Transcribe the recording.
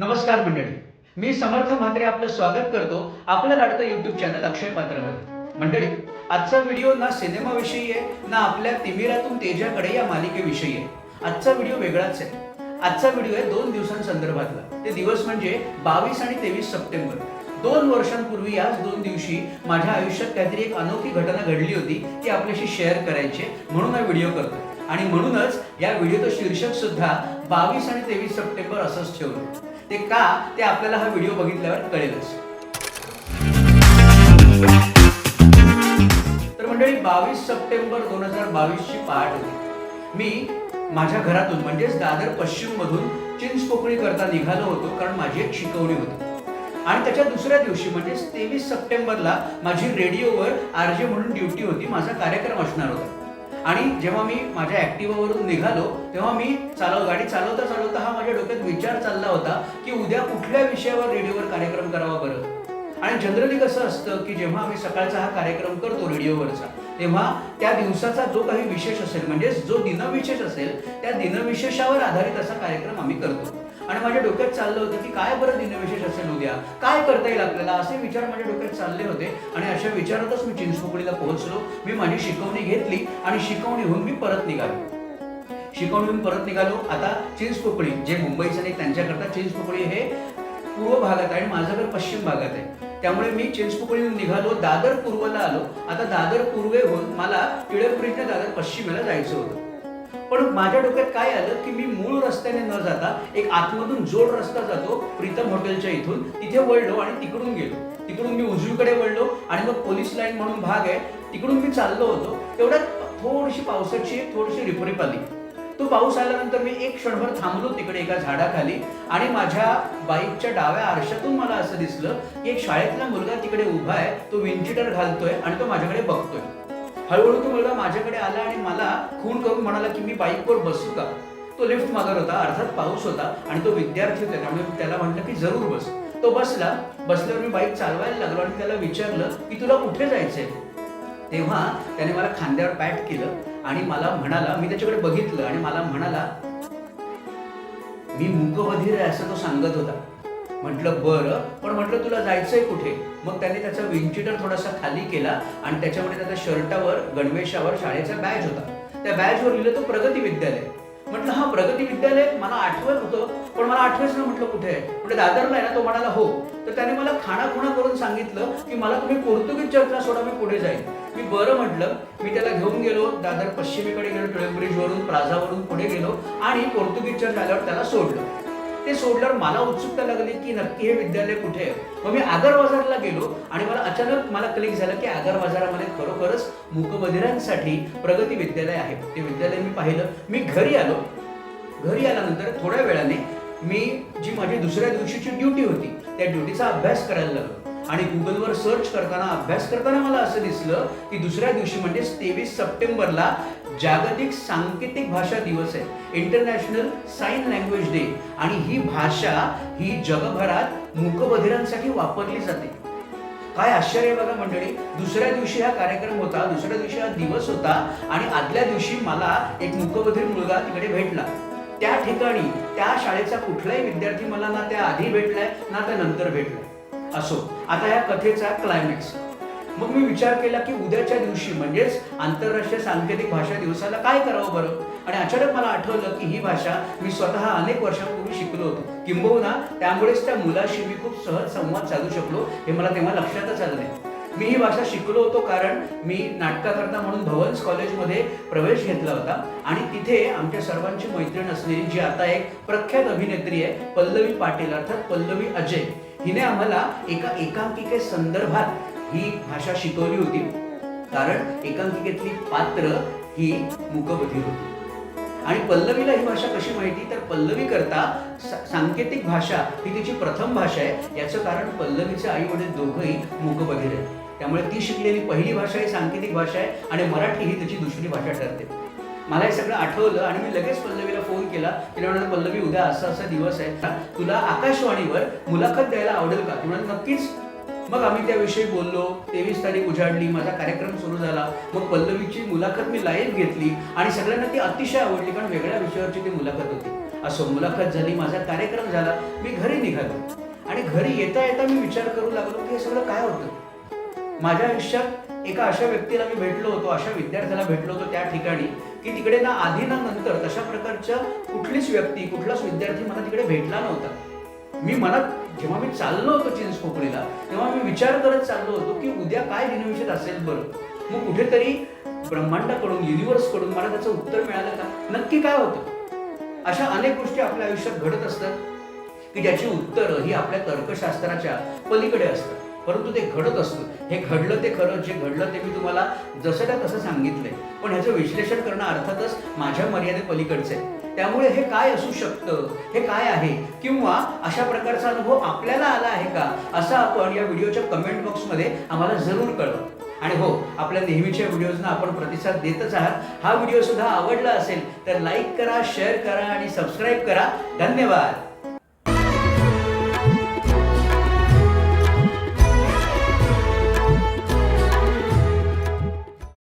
नमस्कार मंडळी. मी समर्थ म्हात्रे आपलं स्वागत करतो आपलं लाडतं युट्यूब चॅनल अक्षय पात्रामध्ये मंडळी आजचा व्हिडिओ ना सिनेमाविषयी आहे ना आपल्या तिमिरातून तेजाकडे या मालिकेविषयी आहे. आजचा व्हिडिओ वेगळाच आहे. आजचा व्हिडिओ आहे दोन दिवसांसंदर्भातला. ते दिवस म्हणजे बावीस आणि तेवीस सप्टेंबर. दोन वर्षांपूर्वी याच दोन दिवशी माझ्या आयुष्यात काहीतरी एक अनोखी घटना घडली होती ती आपल्याशी शेअर करायची म्हणून हा व्हिडिओ करतो आणि म्हणूनच या व्हिडिओचं शीर्षक सुद्धा बावीस आणि तेवीस सप्टेंबर असंच ठेवलं. ते का ते आपल्याला हा व्हिडिओ बघितल्यावर कळेलच. तर मंडळी बावीस सप्टेंबर दोन हजार बावीस ची पहाट होती. मी माझ्या घरातून म्हणजेच दादर पश्चिम मधून कोकणी करता निघालो होतो कारण माझी एक शिकवणी होती. आणि त्याच्या दुसऱ्या दिवशी म्हणजेच तेवीस सप्टेंबरला माझी रेडिओवर आरजे म्हणून ड्युटी होती माझा कार्यक्रम असणार होता. आणि जेव्हा मी माझ्या ऍक्टिव्हावरून निघालो तेव्हा मी चालव गाडी चालवता चालवता हा माझ्या डोक्यात विचार चालला होता की उद्या कुठल्या विषयावर रेडिओवर कार्यक्रम करावा बरं? आणि जनरली कसं असतं की जेव्हा आम्ही सकाळचा हा कार्यक्रम करतो रेडिओवरचा तेव्हा त्या दिवसाचा जो काही विशेष असेल म्हणजे जो दिनविशेष असेल त्या दिनविशेषावर आधारित असा कार्यक्रम आम्ही करतो. आणि माझ्या डोक्यात चाललं होतं की काय परत दिनविशेष असेल उद्या काय करता येईल आपल्याला? असे विचार माझ्या डोक्यात चालले होते. आणि अशा विचारातच मी चिंचपोकळीला पोहोचलो. मी माझी शिकवणी घेतली आणि शिकवणीहून मी परत निघालो. शिकवणीहून परत निघालो. आता चिंचपोकळी जे मुंबईचं नाही त्यांच्याकरता चिंचपोकळी हे पूर्व भागात आहे आणि माझं घर पश्चिम भागात आहे. त्यामुळे मी चिंचपोकळीहून निघालो दादर पूर्वला आलो. आता दादर पूर्वेहून मला टिळकपुरीच्या दादर पश्चिमेला जायचं होतं. पण माझ्या डोक्यात काय आलं की मी मूळ रस्त्याने न जाता एक आतमधून जोड रस्ता जातो प्रीतम हॉटेलच्या इथून. तिथे वळलो आणि तिकडून गेलो. तिकडून मी उजवीकडे वळलो आणि मग पोलीस लाईन म्हणून भाग आहे. तिकडून मी चाललो होतो. तेवढ्यात थोडीशी पावसाची थोडीशी रिपरिप आली. तो पाऊस आल्यानंतर मी एक क्षणभर थांबलो तिकडे एका झाडाखाली आणि माझ्या बाईकच्या डाव्या आरशातून मला असं दिसलं की एक शाळेतला मुलगा तिकडे उभा आहे. तो विंचिटर घालतोय आणि तो माझ्याकडे बघतोय. हळूहळू तो मुलगा माझ्याकडे आला आणि मला खून करून म्हणाला की मी बाईकवर बसू का? तो लिफ्ट मागत होता अर्थात पाऊस होता आणि तो विद्यार्थी होता. त्यामुळे त्याला म्हटलं की जरूर बस. तो बसला. बसल्यावर मी बाईक चालवायला लागलो आणि त्याला विचारलं की तुला कुठे जायचंय? तेव्हा त्याने मला खांद्यावर पॅट केलं आणि मला म्हणाला मी त्याच्याकडे बघितलं आणि मला म्हणाला मी मूकबधीर आहे असं तो सांगत होता. म्हटलं बरं. पण म्हटलं तुला जायचंय कुठे? मग त्याने त्याचा विंचिटर थोडासा खाली केला आणि त्याच्यामध्ये त्याच्या शर्टावर गणवेशावर शाळेचा बॅच होता. त्या बॅजवर लिहिलं तो प्रगती विद्यालय. म्हटलं हा प्रगती विद्यालय? मला आठवत होतं पण मला आठवेच ना म्हटलं कुठे आहे. म्हणजे दादरला आहे ना? तो म्हणाला हो. तर त्याने मला खाणाखुणा करून सांगितलं की मला तुम्ही पोर्तुगीज चर्चला सोडा मी पुढे जाईल मी बरं म्हटलं मी त्याला घेऊन गेलो दादर पश्चिमेकडे गेलो टिळक ब्रिजवरून प्लाझावरून पुढे गेलो आणि पोर्तुगीज चर्च आल्यावर त्याला सोडलं. ते सोडल्यावर मला उत्सुकता लागली की नक्की हे विद्यालय कुठे आहे? मग मी आगर बाजारला गेलो आणि मला अचानक मला क्लिक झालं की आगर बाजारामध्ये खरोखरच मूकबधिरांसाठी प्रगती विद्यालय आहे. ते विद्यालय मी पाहिलं. मी घरी आलो. घरी आल्यानंतर थोड्या वेळाने मी जी माझी दुसऱ्या दिवशीची ड्युटी होती त्या ड्युटीचा अभ्यास करायला लागलो. आणि गुगलवर सर्च करताना अभ्यास करताना मला असं दिसलं की दुसऱ्या दिवशी म्हणजे तेवीस सप्टेंबरला जागतिक सांकेतिक भाषा दिवस आहे. इंटरनॅशनल साईन लँग्वेज डे आणि ही भाषा ही जगभरात मूकबधिरांसाठी वापरली जाते. काय आश्चर्य बघा मंडळी. दुसऱ्या दिवशी हा कार्यक्रम होता दुसऱ्या दिवशी हा दिवस होता आणि आदल्या दिवशी मला एक मूकबधीर मुलगा तिकडे भेटला. त्या ठिकाणी त्या शाळेचा कुठलाही विद्यार्थी मला ना त्या आधी भेटलाय ना त्या नंतर भेटलाय. असो. आता या कथेचा क्लायमॅक्स मग मी विचार केला की उद्याच्या दिवशी म्हणजेच आंतरराष्ट्रीय सांकेतिक भाषा दिवसाला काय करावं बरं? आणि अचानक मला आठवलं की ही भाषा मी स्वतः अनेक वर्षांपूर्वी शिकलो होतो. किंबहुना त्यामुळेच त्या मुलाशी मी खूप सहज संवाद साधू शकलो हे मला तेव्हा लक्षातच आलं नाही. मी ही भाषा शिकलो होतो कारण मी नाटकाकरता म्हणून भवन्स कॉलेजमध्ये प्रवेश घेतला होता. आणि तिथे आमच्या सर्वांची मैत्रीण असलेली जी आता एक प्रख्यात अभिनेत्री आहे पल्लवी पाटील अर्थात पल्लवी अजय हिने आम्हाला एका एकांकिके संदर्भात ही भाषा शिकवली होती. कारण एकांकिकेतली पात्र ही मुकबधीर होती. आणि पल्लवीला ही भाषा कशी माहिती? तर पल्लवी करता सांकेतिक भाषा ही तिची प्रथम भाषा आहे. याचं कारण पल्लवीचे आई वडील दोघंही मुकबधीर आहेत. त्यामुळे ती शिकलेली पहिली भाषा ही सांकेतिक भाषा आहे आणि मराठी ही त्याची दुसरी भाषा ठरते. मला हे सगळं आठवलं आणि मी लगेच पल्लवीला फोन केला. तिला म्हणाल पल्लवी उद्या असा असा दिवस आहे. तुला आकाशवाणीवर मुलाखत द्यायला आवडेल का? ती म्हणाल नक्कीच. मग आम्ही त्याविषयी बोललो. तेवीस तारीख उजाडली माझा कार्यक्रम सुरू झाला. मग पल्लवीची मुलाखत मी लाईव्ह घेतली आणि सगळ्यांना ती अतिशय आवडली कारण वेगळ्या विषयावरची ती मुलाखत होती. असो मुलाखत झाली माझा कार्यक्रम झाला मी घरी निघालो. आणि घरी येता येता मी विचार करू लागलो की हे सगळं काय होतं? माझ्या आयुष्यात एका अशा व्यक्तीला मी भेटलो होतो अशा विद्यार्थ्याला भेटलो होतो त्या ठिकाणी की तिकडे ना आधी ना नंतर तशा प्रकारच्या कुठलीच व्यक्ती कुठलाच विद्यार्थी मला तिकडे भेटला नव्हता. मी मनात जेव्हा मी चाललो होतो चिंचपोकळीला तेव्हा मी विचार करत चाललो होतो की उद्या काय दिनविषय असेल बरं? मग कुठेतरी ब्रह्मांडाकडून युनिव्हर्सकडून मला त्याचं उत्तर मिळालं का? नक्की काय होतं? अशा अनेक गोष्टी आपल्या आयुष्यात घडत असतात की ज्याची उत्तरं ही आपल्या तर्कशास्त्राच्या पलीकडे असतात. परंतु ते घडत असतं. हे घडलं ते खरं जे घडलं ते मी तुम्हाला जसं त्या तसं सांगितलंय. पण ह्याचं विश्लेषण करणं अर्थातच माझ्या मर्यादे पलीकडचं आहे. त्यामुळे हे काय असू शकतं? हे काय आहे? किंवा अशा प्रकारचा अनुभव आपल्याला आला आहे का? असं आपण या व्हिडिओच्या कमेंट बॉक्समध्ये आम्हाला जरूर कळवा. आणि हो आपल्या नेहमीच्या व्हिडिओजना आपण प्रतिसाद देतच आहात. हा व्हिडिओ सुद्धा आवडला असेल तर लाईक करा शेअर करा आणि सबस्क्राईब करा. धन्यवाद.